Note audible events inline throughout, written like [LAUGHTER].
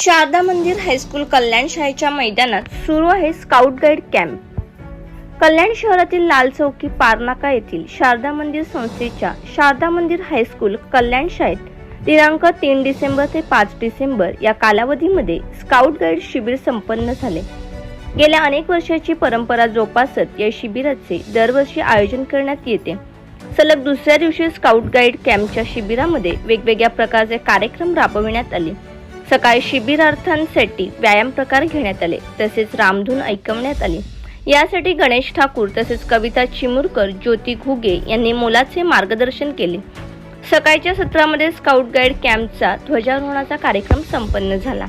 शारदा मंदिर हायस्कूल कल्याण शाळेच्या मैदानात सुरू आहे स्काउट गाईड कॅम्प कल्याण शहरातील लाल चौकी पारनाका येथील शारदा मंदिर संस्थेच्या शारदा मंदिर हायस्कूल कल्याण शाळेत दिनांक तीन डिसेंबर ते पाच डिसेंबर या कालावधीमध्ये स्काउट गाईड शिबिर संपन्न झाले. गेल्या अनेक वर्षाची परंपरा जोपासत या शिबिराचे दरवर्षी आयोजन करण्यात येते. सलग दुसऱ्या दिवशी स्काउट गाईड कॅम्पच्या शिबिरामध्ये वेगवेगळ्या प्रकारचे कार्यक्रम राबविण्यात आले. सकाळी शिबिरार्थांसाठी व्यायाम प्रकार घेण्यात आले तसेच रामधून ऐकवण्यात आली. यासाठी गणेश ठाकूर तसेच कविता चिमुरकर ज्योती घुगे यांनी मोलाचे मार्गदर्शन केले. सकाळच्या सत्रामध्ये स्काउट गाईड कॅम्पचा ध्वजारोहणाचा कार्यक्रम संपन्न झाला.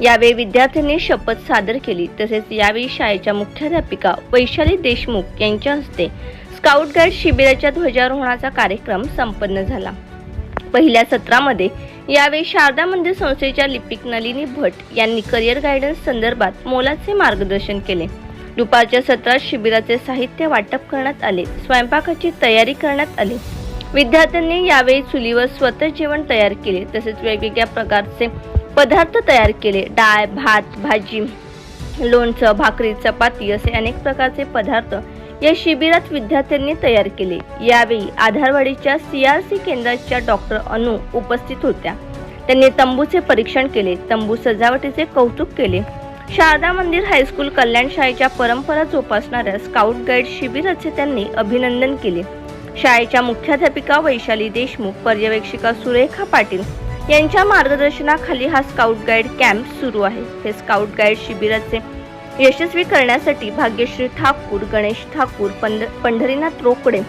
यावेळी विद्यार्थ्यांनी शपथ सादर केली तसेच यावेळी शाळेच्या मुख्याध्यापिका वैशाली देशमुख यांच्या हस्ते स्काउट गाईड शिबिराच्या ध्वजारोहणाचा कार्यक्रम संपन्न झाला. पहिल्या सत्रामध्ये. यावेळी शारदा मंदिर संस्थेच्या लिपिक नलिनी भट यांनी करिअर गायडन्स संदर्भात मोलाचे मार्गदर्शन केले. दुपारच्या सत्रात शिबिराचे साहित्य वाटप करण्यात आले स्वयंपाकाची तयारी करण्यात आली. विद्यार्थ्यांनी यावेळी चुलीवर स्वतः जेवण तयार केले तसेच वेगवेगळ्या प्रकारचे पदार्थ तयार केले डाळ भात भाजी लोणचं भाकरी चपाती असे अनेक प्रकारचे पदार्थ या शिबिरात विद्यार्थ्यांनी तयार केले. यावेळी आधारवाडीच्या सीआरसी केंद्राच्या डॉक्टर अनु उपस्थित होत्या. त्यांनी तंबूचे परीक्षण केले तंबू सजावटीचे कौतुक केले. शारदा मंदिर हायस्कूल कल्याण शाळेच्या परंपरा जोपासणाऱ्या स्काउट गाईड शिबिराचे त्यांनी अभिनंदन केले. शाळेच्या मुख्याध्यापिका वैशाली देशमुख पर्यवेक्षिका सुरेखा पाटील यांच्या मार्गदर्शनाखाली हा स्काउट गाईड कॅम्प सुरू आहे. हे स्काउट गाईड शिबिराचे यशस्वी करण्यासाठी भाग्यश्री ठाकूर गणेश ठाकूर पंध पंढरीनाथ रोकडे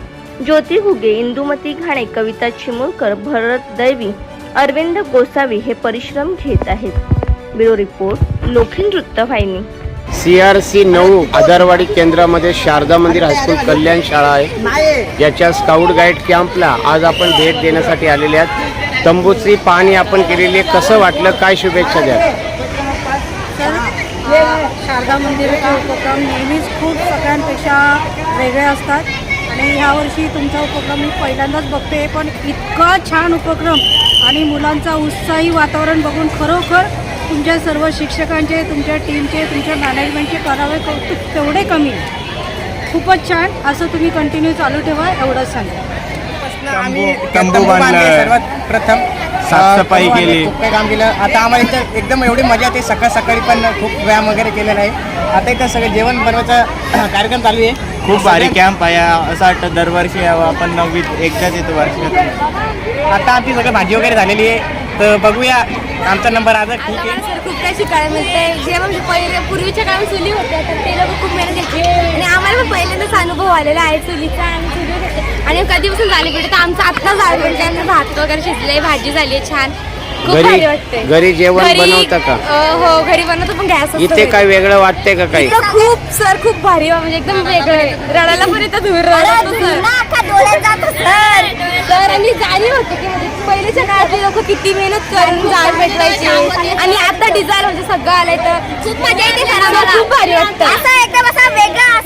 ज्योती घुगे इंदुमती घाणे कविता चिमुरकर भरत दैवी अरविंद गोसावी हे परिश्रम घेत आहेत. ब्युरो रिपोर्ट लोखील वृत्तवाहिनी सी आर सी नऊ आधारवाडी केंद्रामध्ये शारदा मंदिर हायस्कूल कल्याण शाळा आहे. याच्या स्काउट गाईड कॅम्पला आज आपण भेट देण्यासाठी आलेले आहात. तंबूची पाहणी आपण केलेली आहे. कसं वाटलं? काय शुभेच्छा द्या हे शारदा मंदिराचे उपक्रम नेहमीच खूप सगळ्यांपेक्षा वेगळे असतात. आणि ह्यावर्षी तुमचा उपक्रम मी पहिल्यांदाच बघते पण इतका छान उपक्रम आणि मुलांचा उत्साही वातावरण बघून खरोखर तुमच्या सर्व शिक्षकांचे तुमच्या टीमचे तुमच्या मॅनेजमेंटचे करावे कौतुक तेवढे कमी आहे. खूपच छान. असं तुम्ही कंटिन्यू चालू ठेवा एवढंच सांगा आम्ही तंबू तंबू बांधले. सर्वात प्रथम. साफसफाई केली. खूप काही काम केलं. आता आम्हाला इथं एकदम एवढी मजा येते. सकाळ सकाळी पण खूप व्यायाम वगैरे केलेला आहे. आता इथं सगळं जेवण बनवायचा [CLEARS THROAT] कार्यक्रम चालू आहे. खूप भारी कॅम्प आहे. असं वाटतं दरवर्षी यावं. आपण नववीत एकदाच येतो वर्षात आता आमची सगळं भाजी वगैरे झालेली आहे. तर बघूया. आमचा नंबर आज ठीक आहे. खूप काही शिकायला मिळते जेव्हा म्हणजे पहिले पूर्वीच्या काळात चुली होत्या तर ते लोक खूप मेहनत घेतली. आणि पहिल्यांदाच अनुभव आलेला आहे चुलीचा आणि चुली आणि कधीपासून झाली पिढी तर आमचं आत्ता झालं म्हणजे आम्ही भात वगैरे शिजले भाजी झाली आहे छान. खूप घरी- भारी वाटते घरी जेवण बनवता का? हो घरी बनवतो पण गॅस इथे काय वेगळं वाटतंय का काही? खूप सर खूप भारी वा- म्हणजे एकदम वेगळं. आहे. रडायला पण इथं धूर सर तर आणि जाणीव होते की म्हणजे पहिलेच्या काळातली लोक किती मेहनत करून जाळ पेटवायची. आणि आता डिझाईन म्हणजे सगळं आलंय तर खूप मजा येते खूप भारी वाटतं असा एकदम असा वेगळा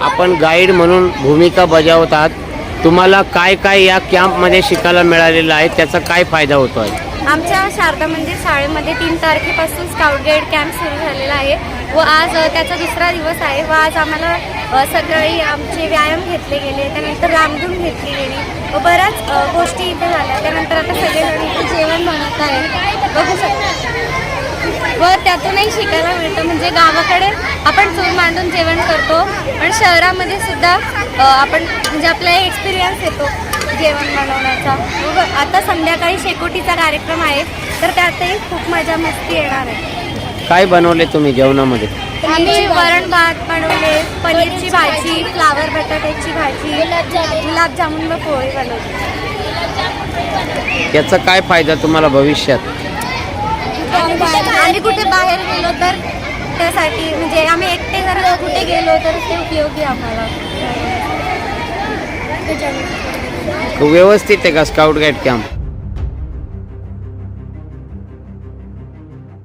आपण गाईड म्हणून भूमिका बजावतात. तुम्हाला काय काय या कॅम्पमध्ये शिकायला मिळालेलं आहे त्याचा काय फायदा होतो आहे आमच्या शारदा मंदिर शाळेमध्ये तीन तारखेपासून स्काउट गाईड कॅम्प सुरू झालेला आहे. व आज त्याचा दुसरा दिवस आहे. व आज आम्हाला सकाळी आमचे व्यायाम घेतले गेले त्यानंतर रामधून घेतली गेली. व बऱ्याच गोष्टी इथे झाल्या. त्यानंतर आता सगळेजण इथे जेवण बनवत आहे बघू शकता. व त्यातूनही शिकायला मिळतं. म्हणजे गावाकडे आपण चूल मांडून जेवण करतो पण शहरामध्ये सुद्धा आपण म्हणजे आपला एक्सपिरियन्स येतो जेवण बनवण्याचा. व आता संध्याकाळी शेकोटीचा कार्यक्रम आहे तर त्यातही खूप मजा मस्ती येणार आहे. काय बनवले तुम्ही जेवणामध्ये? आम्ही वरण भात बनवले पनीरची भाजी फ्लावर बटाट्याची भाजी गुलाबजामुन व पोळी बनवली. याचा काय फायदा तुम्हाला भविष्यात? आम्ही कुठे बाहेर गेलो तर त्यासाठी म्हणजे आम्ही एकटे जर कुठे गेलो तर ते उपयोगी आम्हाला. व्यवस्थित आहे का स्काउट गाईड कॅम्प?